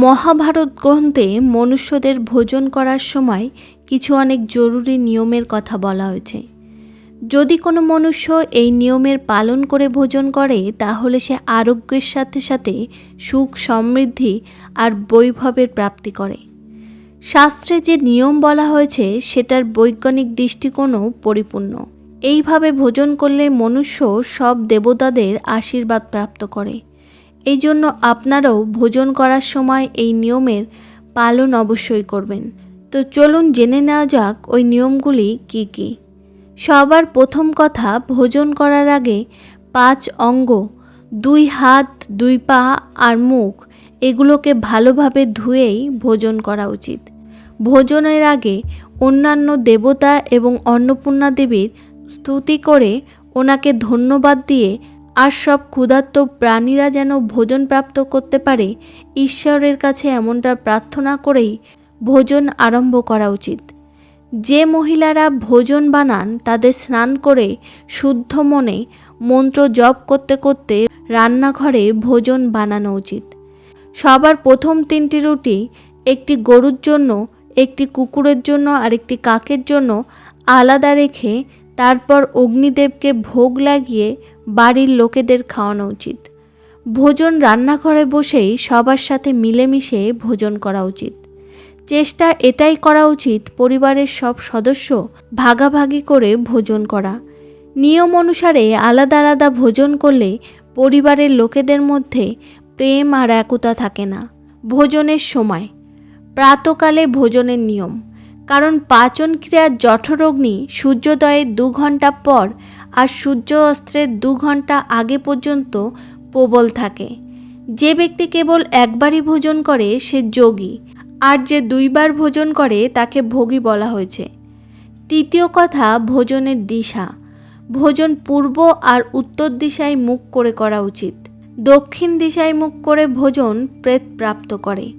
মহাভারত গ্রন্থে মনুষ্যদের ভোজন করার সময় কিছু অনেক জরুরি নিয়মের কথা বলা হয়েছে। যদি কোনো মনুষ্য এই নিয়মের পালন করে ভোজন করে, তাহলে সে আরোগ্যের সাথে সাথে সুখ, সমৃদ্ধি আর বৈভবের প্রাপ্তি করে। শাস্ত্রে যে নিয়ম বলা হয়েছে, সেটার বৈজ্ঞানিক দৃষ্টিকোণও পরিপূর্ণ। এইভাবে ভোজন করলে মনুষ্য সব দেবতাদের আশীর্বাদ প্রাপ্ত করে। এই জন্য আপনারাও ভোজন করার সময় এই নিয়মের পালন অবশ্যই করবেন। তো চলুন জেনে নেওয়া যাক ওই নিয়মগুলি কি কি। সবার প্রথম কথা, ভোজন করার আগে পাঁচ অঙ্গ, দুই হাত, দুই পা আর মুখ, এগুলোকে ভালোভাবে ধুয়েই ভোজন করা উচিত। ভোজনের আগে অন্যান্য দেবতা এবং অন্নপূর্ণা দেবীর স্তুতি করে ওনাকে ধন্যবাদ দিয়ে আর সব ক্ষুধার্ত প্রাণীরা যেন ভোজন প্রাপ্ত করতে পারে, ঈশ্বরের কাছে এমনটা প্রার্থনা করেই ভোজন আরম্ভ করা উচিত। যে মহিলারা ভোজন বানান, তাদের স্নান করে শুদ্ধ মনে মন্ত্র জপ করতে করতে রান্নাঘরে ভোজন বানানো উচিত। সবার প্রথম তিনটি রুটি, একটি গরুর জন্য, একটি কুকুরের জন্য আর একটি কাকের জন্য আলাদা রেখে তারপর অগ্নিদেবকে ভোগ লাগিয়ে বাড়ির লোকেদের খাওয়ানো উচিত। ভোজন রান্নাঘরে বসেই সবার সাথে মিলেমিশে ভোজন করা উচিত। চেষ্টা এটাই করা উচিত পরিবারের সব সদস্য ভাগাভাগি করে ভোজন করা। নিয়ম অনুসারে আলাদা আলাদা ভোজন করলে পরিবারের লোকেদের মধ্যে প্রেম আর একতা থাকে না। ভোজনের সময়। প্রাতকালে ভোজনের নিয়ম। কারণ পাচন ক্রিয়ার জঠরগ্নি সূর্যোদয়ের দু ঘণ্টা পর আর সূর্য অস্ত্রের দু ঘণ্টা আগে পর্যন্ত প্রবল থাকে। যে ব্যক্তি কেবল একবারই ভোজন করে, সে যোগী। আর যে দুইবার ভোজন করে, তাকে ভোগী বলা হয়েছে। তৃতীয় কথা, ভোজনের দিশা। ভোজন পূর্ব আর উত্তর দিশায় মুখ করে করা উচিত। দক্ষিণ দিশায় মুখ করে ভোজন প্রেত প্রাপ্ত করে।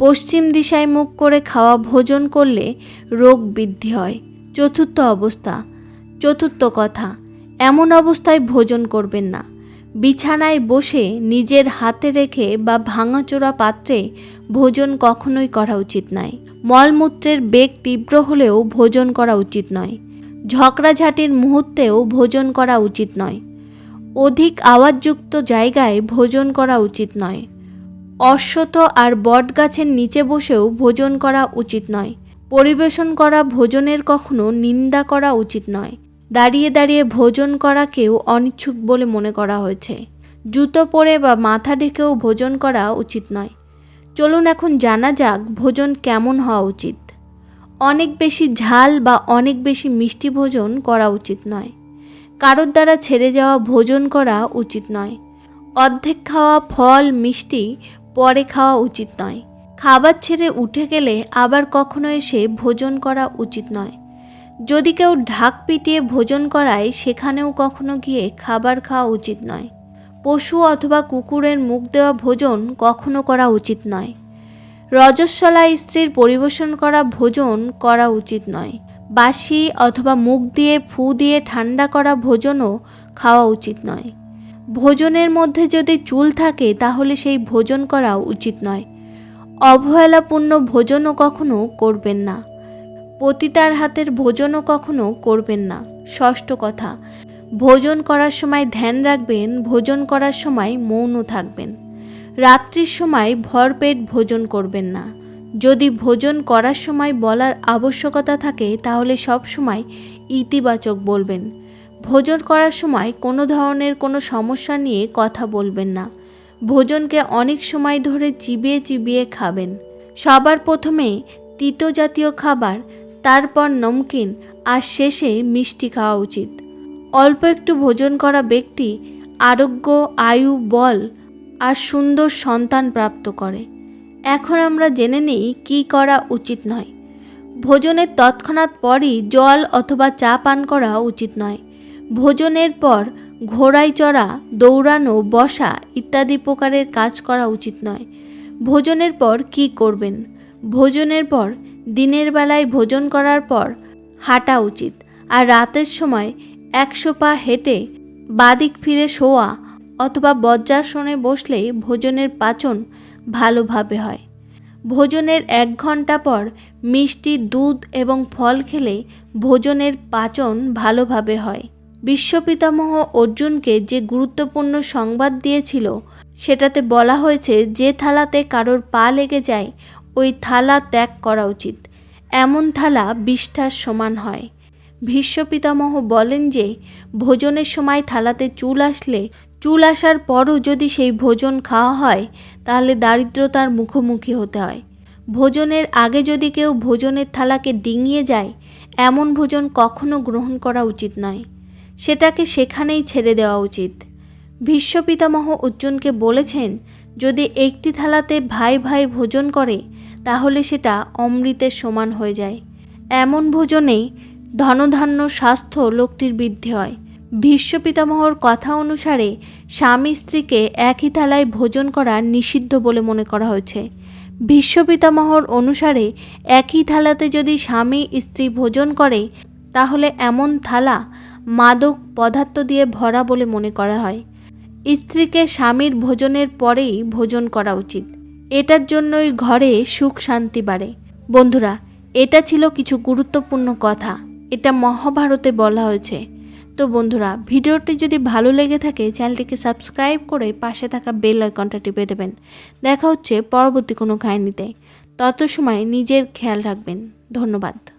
পশ্চিম দিশায় মুখ করে খাওয়া ভোজন করলে রোগ বৃদ্ধি হয়। চতুর্থ অবস্থা। চতুর্থ কথা, এমন অবস্থায় ভোজন করবেন না। বিছানায় বসে নিজের হাতে রেখে বা ভাঙাচোরা পাত্রে ভোজন কখনোই করা উচিত নয়। মলমূত্রের বেগ তীব্র হলেও ভোজন করা উচিত নয়। ঝগড়াঝাটির মুহূর্তেও ভোজন করা উচিত নয়। অধিক আওয়াজযুক্ত জায়গায় ভোজন করা উচিত নয়। অশ্বত আর বট গাছের নিচে বসেও ভোজন করা উচিত নয়। পরিবেশন করা ভোজনের কখনো নিন্দা করা উচিত নয়। দাঁড়িয়ে দাঁড়িয়ে ভোজন করাকেও অনিচ্ছুক বলে মনে করা হয়েছে। জুতো পরে বা মাথা ঢেকেও ভোজন করা উচিত নয়। চলুন এখন জানা যাক ভোজন কেমন হওয়া উচিত। অনেক বেশি ঝাল বা অনেক বেশি মিষ্টি ভোজন করা উচিত নয়। কারোর দ্বারা ছেড়ে যাওয়া ভোজন করা উচিত নয়। অর্ধেক খাওয়া ফল, মিষ্টি পরে খাওয়া উচিত নয়। খাবার ছেড়ে উঠে গেলে আবার কখনো এসে ভোজন করা উচিত নয়। যদি কেউ ঢাক পিটিয়ে ভোজন করায়, সেখানেও কখনো গিয়ে খাবার খাওয়া উচিত নয়। পশু অথবা কুকুরের মুখ দেওয়া ভোজন কখনো করা উচিত নয়। রজস্বলা স্ত্রীর পরিবেশন করা ভোজন করা উচিত নয়। বাসি অথবা মুখ দিয়ে ফু দিয়ে ঠান্ডা করা ভোজনও খাওয়া উচিত নয়। ভোজনের মধ্যে যদি চুল থাকে, তাহলে সেই ভোজন করা উচিত নয়। অবহেলাপূর্ণ ভোজনও কখনো করবেন না। পতিতার হাতের ভোজনও কখনো করবেন না। ষষ্ঠ কথা, ভোজন করার সময় ধ্যান রাখবেন, ভোজন করার সময় মৌন থাকবেন। রাত্রির সময় ভরপেট ভোজন করবেন না। যদি ভোজন করার সময় বলার আবশ্যকতা থাকে, তাহলে সব সময় ইতিবাচক বলবেন। ভোজন করার সময় কোনো ধরনের কোনো সমস্যা নিয়ে কথা বলবেন না। ভোজনকে অনেক সময় ধরে চিবিয়ে চিবিয়ে খাবেন। সবার প্রথমে তিতো জাতীয় খাবার, তারপর নমকিন আর শেষে মিষ্টি খাওয়া উচিত। অল্প একটু ভোজন করা ব্যক্তি আরোগ্য, আয়ু, বল আর সুন্দর সন্তান প্রাপ্ত করে। এখন আমরা জেনে নিই কী করা উচিত নয়। ভোজনের তৎক্ষণাৎ পরই জল অথবা চা পান করা উচিত নয়। ভোজনের পর ঘোড়ায় চড়া দৌড়ানো, বসা ইত্যাদি প্রকারের কাজ করা উচিত নয়। ভোজনের পর কি করবেন? ভোজনের পর দিনের বেলায় ভোজন করার পর হাঁটা উচিত আর রাতের সময় একশো পা হেঁটে বাদিক ফিরে শোয়া অথবা বজ্রাসনে বসলে ভোজনের পাচন ভালোভাবে হয়। ভোজনের এক ঘণ্টা পর মিষ্টি, দুধ এবং ফল খেলে ভোজনের পাচন ভালোভাবে হয়। বিশ্বপিতামহ অর্জুনকে যে গুরুত্বপূর্ণ সংবাদ দিয়েছিল, সেটাতে বলা হয়েছে যে থালাতে কারোর পা লেগে যায়, ওই থালা ত্যাগ করা উচিত। এমন থালা বিষ্ঠার সমান হয়। ভীষ্ম পিতামহ বলেন যে, ভোজনের সময় থালাতে চুল আসলে, চুল আসার পরও যদি সেই ভোজন খাওয়া হয়, তাহলে দারিদ্রতার মুখোমুখি হতে হয়। ভোজনের আগে যদি কেউ ভোজনের থালাকে ডিঙিয়ে যায়, এমন ভোজন কখনো গ্রহণ করা উচিত নয়। সেটাকে সেখানেই ছেড়ে দেওয়া উচিত। ভীষ্ম পিতামহ অর্জুনকে বলেছেন, যদি একটি থালাতে ভাই ভাই ভোজন করে, তাহলে সেটা অমৃতের সমান হয়ে যায়। এমন ভোজনে ধনধান্য স্বাস্থ্য লোকটির বৃদ্ধি হয়। ভীষ্ম পিতামহর কথা অনুসারে স্বামী স্ত্রীকে একই থালায় ভোজন করা নিষিদ্ধ বলে মনে করা হয়েছে। ভীষ্ম পিতামহর অনুসারে একই থালাতে যদি স্বামী স্ত্রী ভোজন করে, তাহলে এমন থালা মাদক পদার্থ দিয়ে ভরা বলে মনে করা হয়। স্ত্রীকে স্বামীর ভোজনের পরেই ভোজন করা উচিত। এটার জন্যই ঘরে সুখ শান্তি বাড়ে। বন্ধুরা, এটা ছিল কিছু গুরুত্বপূর্ণ কথা। এটা মহাভারতে বলা হয়েছে। তো বন্ধুরা, ভিডিওটি যদি ভালো লেগে থাকে, চ্যানেলটিকে সাবস্ক্রাইব করে পাশে থাকা বেল আইকনটা টিপে দেবেন। দেখা হচ্ছে পরবর্তী কোনো কাহিনীতে। তত সময় নিজের খেয়াল রাখবেন। ধন্যবাদ।